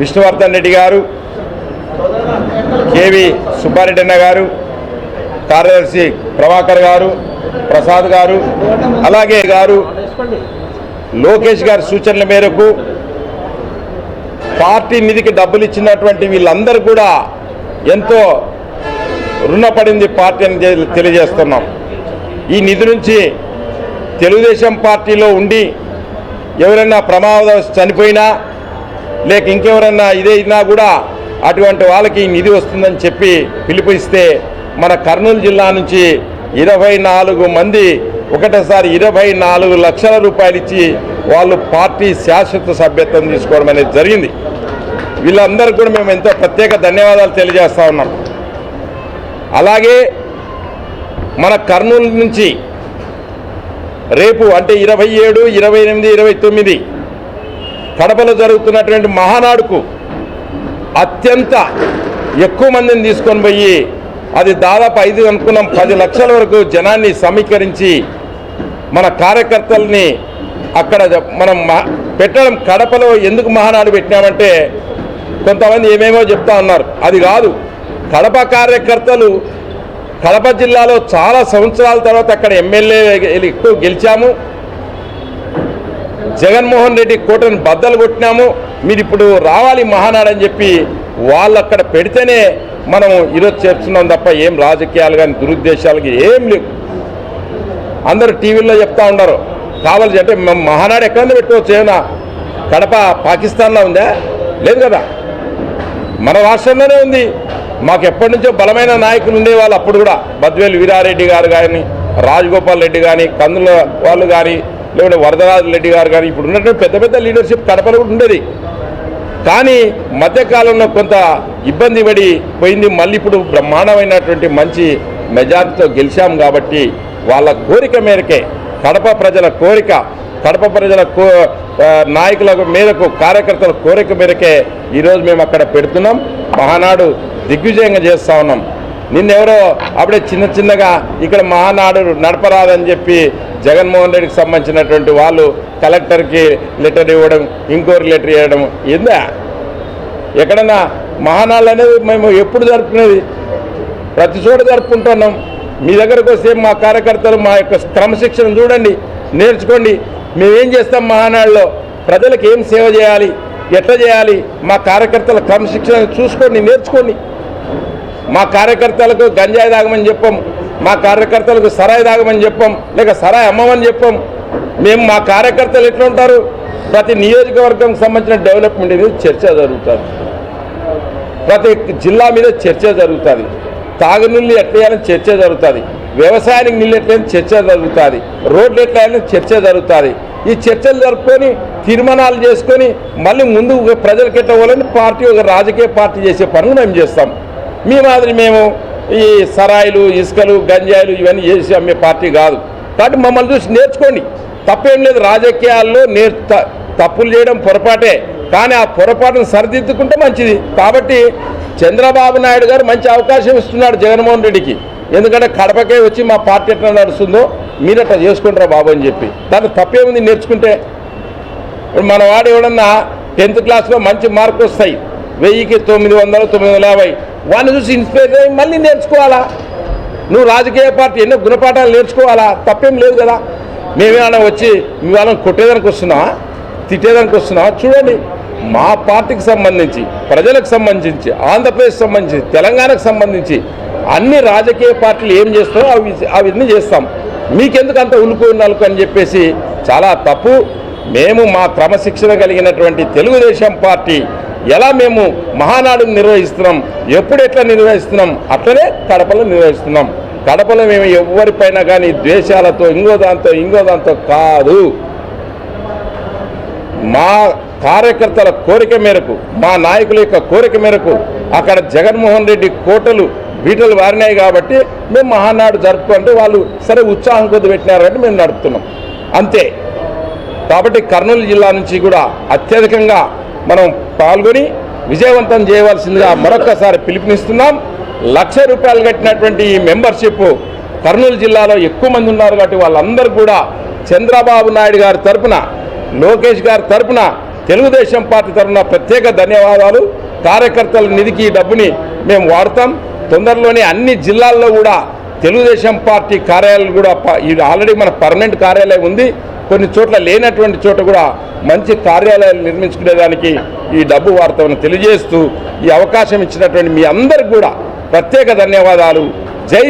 విష్ణువర్ధన్ రెడ్డి గారు కేవి సుబ్బారెడ్డి అన్న గారు కార్యదర్శి ప్రభాకర్ గారు ప్రసాద్ గారు అలాగే గారు లోకేష్ గారి సూచనల మేరకు పార్టీ నిధికి డబ్బులు ఇచ్చినటువంటి వీళ్ళందరూ కూడా ఎంతో రుణపడింది పార్టీ అని తెలియజేస్తున్నాం. ఈ నిధి నుంచి తెలుగుదేశం పార్టీలో ఉండి ఎవరైనా ప్రమాద చనిపోయినా లేక ఇంకెవరైనా ఇదే కూడా అటువంటి వాళ్ళకి నిధి వస్తుందని చెప్పి పిలుపునిస్తే మన కర్నూలు జిల్లా నుంచి ఇరవై నాలుగు మంది ఒకటేసారి ఇరవై నాలుగు లక్షల రూపాయలు ఇచ్చి వాళ్ళు పార్టీ శాశ్వత సభ్యత్వం తీసుకోవడం అనేది జరిగింది. వీళ్ళందరికీ కూడా మేము ఎంతో ప్రత్యేక ధన్యవాదాలు తెలియజేస్తూ ఉన్నాం. అలాగే మన కర్నూలు నుంచి రేపు అంటే ఇరవై ఏడు ఇరవై ఎనిమిది ఇరవై తొమ్మిది కడపలో జరుగుతున్నటువంటి మహానాడుకు అత్యంత ఎక్కువ మందిని తీసుకొని పోయి అది దాదాపు ఐదు అనుకున్నాం పది లక్షల వరకు జనాన్ని సమీకరించి మన కార్యకర్తల్ని అక్కడ మనం మ- పెట్టడం కడపలో ఎందుకు మహానాడు పెట్టినామంటే కొంతమంది ఏమేమో చెప్తా ఉన్నారు. అది కాదు. కడప కార్యకర్తలు కడప జిల్లాలో చాలా సంవత్సరాల తర్వాత అక్కడ ఎమ్మెల్యే ఎక్కువ గెలిచాము. జగన్మోహన్ రెడ్డి కోటను బద్దలు కొట్టినాము. మీరు ఇప్పుడు రావాలి మహానాడు అని చెప్పి వాళ్ళు అక్కడ పెడితేనే మనం ఈరోజు చేస్తున్నాం తప్ప ఏం రాజకీయాలు కానీ దురుద్దేశాలకి ఏం లేవు. అందరూ టీవీల్లో చెప్తా ఉన్నారు. కావాల్సి అంటే మహానాడు ఎక్కడ పెట్టుకోవచ్చు. ఏమన్నా కడప పాకిస్తాన్లో ఉందా? లేదు కదా. మన రాష్ట్రంలోనే ఉంది. మాకు ఎప్పటి నుంచో బలమైన నాయకులు ఉండేవాళ్ళు అప్పుడు కూడా. బద్వేలు వీరారెడ్డి గారు కానీ రాజగోపాల్ రెడ్డి కానీ కందుల వాళ్ళు కానీ లేకుంటే వరదరాజు రెడ్డి గారు కానీ ఇప్పుడు ఉన్నటువంటి పెద్ద పెద్ద లీడర్షిప్ కడపలో కూడా ఉండేది. కానీ మధ్యకాలంలో కొంత ఇబ్బంది పడి పోయింది. మళ్ళీ ఇప్పుడు బ్రహ్మాండమైనటువంటి మంచి మెజార్టీతో గెలిచాం కాబట్టి వాళ్ళ కోరిక మేరకే కడప ప్రజల కోరిక కడప ప్రజల కో నాయకుల మేరకు కార్యకర్తల కోరిక మేరకే ఈరోజు మేము అక్కడ పెడుతున్నాం. మహానాడు దిగ్విజయంగా చేస్తూ ఉన్నాం. నిన్నెవరో అప్పుడే చిన్న చిన్నగా ఇక్కడ మహానాడు నడపరాదని చెప్పి జగన్మోహన్ రెడ్డికి సంబంధించినటువంటి వాళ్ళు కలెక్టర్కి లెటర్ ఇవ్వడం ఇంకోరి లెటర్ ఇవ్వడం ఏందా? ఎక్కడన్నా మహానాడు అనేది మేము ఎప్పుడు జరుపుకునేది? ప్రతి చోట జరుపుకుంటున్నాం. మీ దగ్గరకు వస్తే మా కార్యకర్తలు మా యొక్క క్రమశిక్షణ చూడండి నేర్చుకోండి. మేమేం చేస్తాం మహానాడులో? ప్రజలకు ఏం సేవ చేయాలి? ఎట్లా చేయాలి? మా కార్యకర్తల క్రమశిక్షణ చూసుకోండి నేర్చుకోండి. మా కార్యకర్తలకు గంజాయి తాగమని చెప్పం మా కార్యకర్తలకు సరాయి తాగమని చెప్పం లేక సరాయి అమ్మమని చెప్పం. మేము మా కార్యకర్తలు ఎట్లా ఉంటారు ప్రతి నియోజకవర్గం సంబంధించిన డెవలప్మెంట్ అనేది చర్చ జరుగుతుంది. ప్రతి జిల్లా మీద చర్చ జరుగుతుంది. తాగునీళ్ళు ఎట్లా చర్చ జరుగుతుంది. వ్యవసాయానికి నీళ్ళు ఎట్లయినా చర్చ జరుగుతుంది. రోడ్లు ఎట్లా చర్చ జరుగుతుంది. ఈ చర్చలు జరుపుకొని తీర్మానాలు చేసుకొని మళ్ళీ ముందు ప్రజలకు ఎట్లా పోవాలని పార్టీ ఒక రాజకీయ పార్టీ చేసే పనులు మేము చేస్తాం. మీ మాదిరి మేము ఈ సరాయిలు ఇసుకలు గంజాయిలు ఇవన్నీ చేసి అమ్మే పార్టీ కాదు. కాబట్టి మమ్మల్ని చూసి నేర్చుకోండి. తప్పేం లేదు రాజకీయాల్లో నేర్ త- తప్పులు చేయడం పొరపాటే. కానీ ఆ పొరపాటును సరిదిద్దుకుంటే మంచిది. కాబట్టి చంద్రబాబు నాయుడు గారు మంచి అవకాశం ఇస్తున్నాడు జగన్మోహన్ రెడ్డికి. ఎందుకంటే కడపకే వచ్చి మా పార్టీ ఎట్లా నడుస్తుందో మీరు అట్లా చేసుకుంటారా బాబు అని చెప్పి. దాన్ని తప్పేముంది నేర్చుకుంటే? ఇప్పుడు మన వాడు ఎవడన్నా టెన్త్ క్లాస్లో మంచి మార్కులు వస్తాయి. వెయ్యికి తొమ్మిది వందలు తొమ్మిది వందల యాభై. వాడిని చూసి ఇన్స్పైర్ అయ్యి మళ్ళీ నేర్చుకోవాలా? నువ్వు రాజకీయ పార్టీ ఎన్నో గుణపాఠాలు నేర్చుకోవాలా? తప్పేం లేదు కదా. మేమేమైనా వచ్చి మీ వాళ్ళని కొట్టేదానికి వస్తున్నావా? తిట్టేదానికి వస్తున్నావా? చూడండి మా పార్టీకి సంబంధించి ప్రజలకు సంబంధించి ఆంధ్రప్రదేశ్ సంబంధించి తెలంగాణకు సంబంధించి అన్ని రాజకీయ పార్టీలు ఏం చేస్తారో అవి అవన్నీ చేస్తాం. మీకెందుకు అంత ఉలుకు నలుకు అని చెప్పేసి చాలా తప్పు. మేము మా క్రమశిక్షణ కలిగినటువంటి తెలుగుదేశం పార్టీ ఎలా మేము మహానాడు నిర్వహిస్తున్నాం ఎప్పుడు ఎట్లా నిర్వహిస్తున్నాం అట్లనే కడపలో నిర్వహిస్తున్నాం. కడపలో మేము ఎవరిపైన కానీ ద్వేషాలతో ఇంకో దాంతో ఇంకో దాంతో కాదు. మా కార్యకర్తల కోరిక మేరకు మా నాయకుల యొక్క కోరిక మేరకు అక్కడ జగన్మోహన్ రెడ్డి కోటలు బీటలు వారినాయి కాబట్టి మేము మహానాడు జరుపుకుంటే వాళ్ళు సరే ఉత్సాహం కొద్ది పెట్టినారు కాబట్టి మేము నడుపుతున్నాం. అంతే. కాబట్టి కర్నూలు జిల్లా నుంచి కూడా అత్యధికంగా మనం పాల్గొని విజయవంతం చేయవలసిందిగా మరొక్కసారి పిలుపునిస్తున్నాం. లక్ష రూపాయలు కట్టినటువంటి ఈ మెంబర్షిప్ కర్నూలు జిల్లాలో ఎక్కువ మంది ఉన్నారు కాబట్టి వాళ్ళందరూ కూడా చంద్రబాబు నాయుడు గారి తరపున లోకేష్ గారి తరపున తెలుగుదేశం పార్టీ తరఫున ప్రత్యేక ధన్యవాదాలు. కార్యకర్తల నిధికి ఈ డబ్బుని మేము వాడతాం. తొందరలోనే అన్ని జిల్లాల్లో కూడా తెలుగుదేశం పార్టీ కార్యాలయాలు కూడా ఇది ఆల్రెడీ మన పర్మనెంట్ కార్యాలయం ఉంది. కొన్ని చోట్ల లేనటువంటి చోట కూడా మంచి కార్యాలయాలు నిర్మించుకునేదానికి ఈ డబ్బు వార్తను తెలియజేస్తూ ఈ అవకాశం ఇచ్చినటువంటి మీ అందరికి కూడా ప్రత్యేక ధన్యవాదాలు. జై